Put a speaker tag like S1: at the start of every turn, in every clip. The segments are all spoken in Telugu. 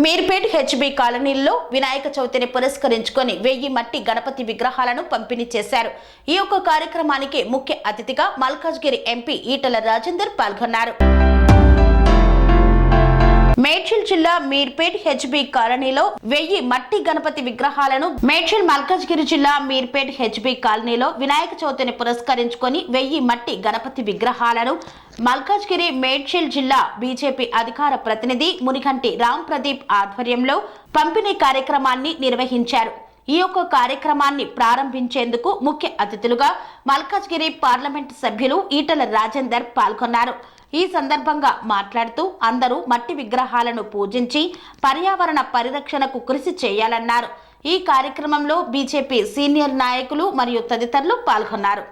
S1: మీర్పేట్ హెచ్బి కాలనీల్లో వినాయక చవితిని పురస్కరించుకొని వెయ్యి మట్టి గణపతి విగ్రహాలను పంపిణీ చేశారు. ఈ యొక్క కార్యక్రమానికి ముఖ్య అతిథిగా మల్కాజ్గిరి ఎంపీ ఈటల రాజేందర్ పాల్గొన్నారు. మేడ్చల్ జిల్లా మీర్పేట్ హెచ్బి కాలనీలో వెయ్యి మట్టి గణపతి విగ్రహాలను మేడ్చల్ మల్కాజ్గిరి జిల్లా మీర్పేట్ హెచ్బి కాలనీలో వినాయక చవితిని పురస్కరించుకొని వెయ్యి మట్టి గణపతి విగ్రహాలను మల్కాజ్గిరి మేడ్చల్ జిల్లా బీజేపీ అధికార ప్రతినిధి మునిగంటి రామ్ ప్రదీప్ ఆధ్వర్యంలో పంపిణీ కార్యక్రమాన్ని నిర్వహించారు. ఈ యొక్క కార్యక్రమాన్ని ప్రారంభించేందుకు ముఖ్య అతిథులుగా మల్కాజ్గిరి పార్లమెంటు సభ్యులు ఈటల రాజేందర్ పాల్గొన్నారు. ఈ సందర్భంగా మాట్లాడుతూ అందరూ మట్టి విగ్రహాలను పూజించి పర్యావరణ పరిరక్షణకు కృషి చేయాలన్నారు. ఈ కార్యక్రమంలో బీజేపీ సీనియర్ నాయకులు మరియు తదితరులు పాల్గొన్నారు.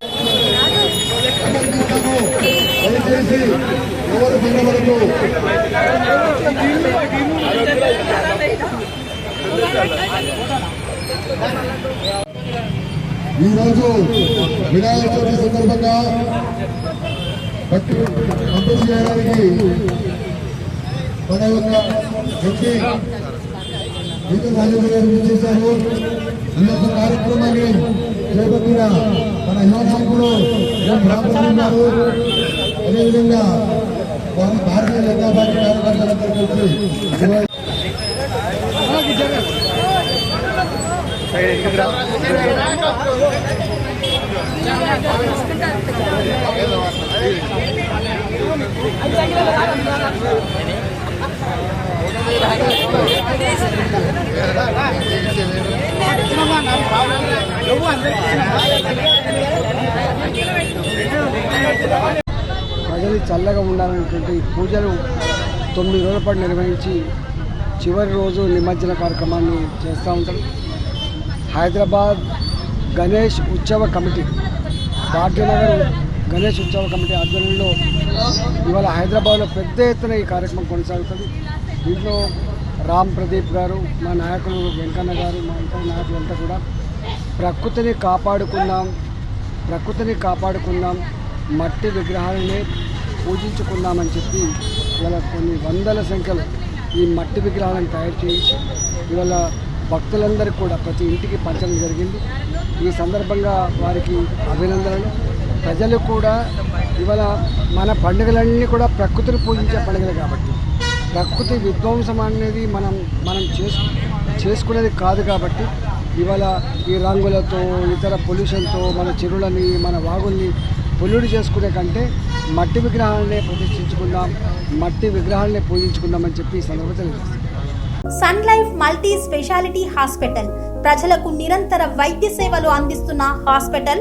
S2: ఈరోజు వినాయక చవితి సందర్భంగా భక్తి పంపిణీ చేయడానికి మన యొక్క వ్యక్తి గీత రాజేంద్ర గారు విచ్చేశారు ఈ యొక్క కార్యక్రమాన్ని చేపట్టిన మన యువ నాయకుడు ఎం అదేవిధంగా వారి భారతీయ జనతా పార్టీ కార్యకర్తలందరూ కలిసి ఇరవై
S3: ప్రజలు చల్లగా ఉండాలనేటువంటి పూజలు తొమ్మిది రోజుల పాటు నిర్వహించి చివరి రోజు నిమజ్జన కార్యక్రమాన్ని చేస్తూ ఉంటాం. హైదరాబాద్ గణేష్ ఉత్సవ కమిటీ భాగ్యనగర్ గణేష్ ఉత్సవ కమిటీ ఆధ్వర్యంలో ఇవాళ హైదరాబాద్లో పెద్ద ఎత్తున ఈ కార్యక్రమం కొనసాగుతుంది. దీంట్లో రామ్ ప్రదీప్ గారు మా నాయకులు వెంకన్న గారు మా ఇతర నాయకులంతా కూడా ప్రకృతిని కాపాడుకుందాం ప్రకృతిని కాపాడుకుందాం మట్టి విగ్రహాలనే పూజించుకుందామని చెప్పి ఇవాళ కొన్ని వందల సంఖ్యలో ఈ మట్టి విగ్రహాలను తయారు చేయించి ఇవాళ భక్తులందరికీ కూడా ప్రతి ఇంటికి పంచడం జరిగింది. ఈ సందర్భంగా వారికి అభినందనలు. ప్రజలు కూడా ఇవాళ మన పండుగలన్నీ కూడా ప్రకృతిని పూజించే పండుగలు కాబట్టి ప్రకృతి విధ్వంసం అనేది మనం మనం చేసు చేసుకునేది కాదు కాబట్టి ఇవాళ ఈ రంగులతో ఇతర పొల్యూషన్తో మన చెరువులని మన వాగుల్ని పొల్యూట్ చేసుకునే కంటే మట్టి విగ్రహాలనే ప్రతిష్ఠించుకుందాం మట్టి విగ్రహాలనే పూజించుకుందామని చెప్పి ఈ సందర్భంగా
S4: Sun Life multi speciality hospital ప్రజలకు నిరంతర వైద్య సేవలు అందిస్తున్న హాస్పిటల్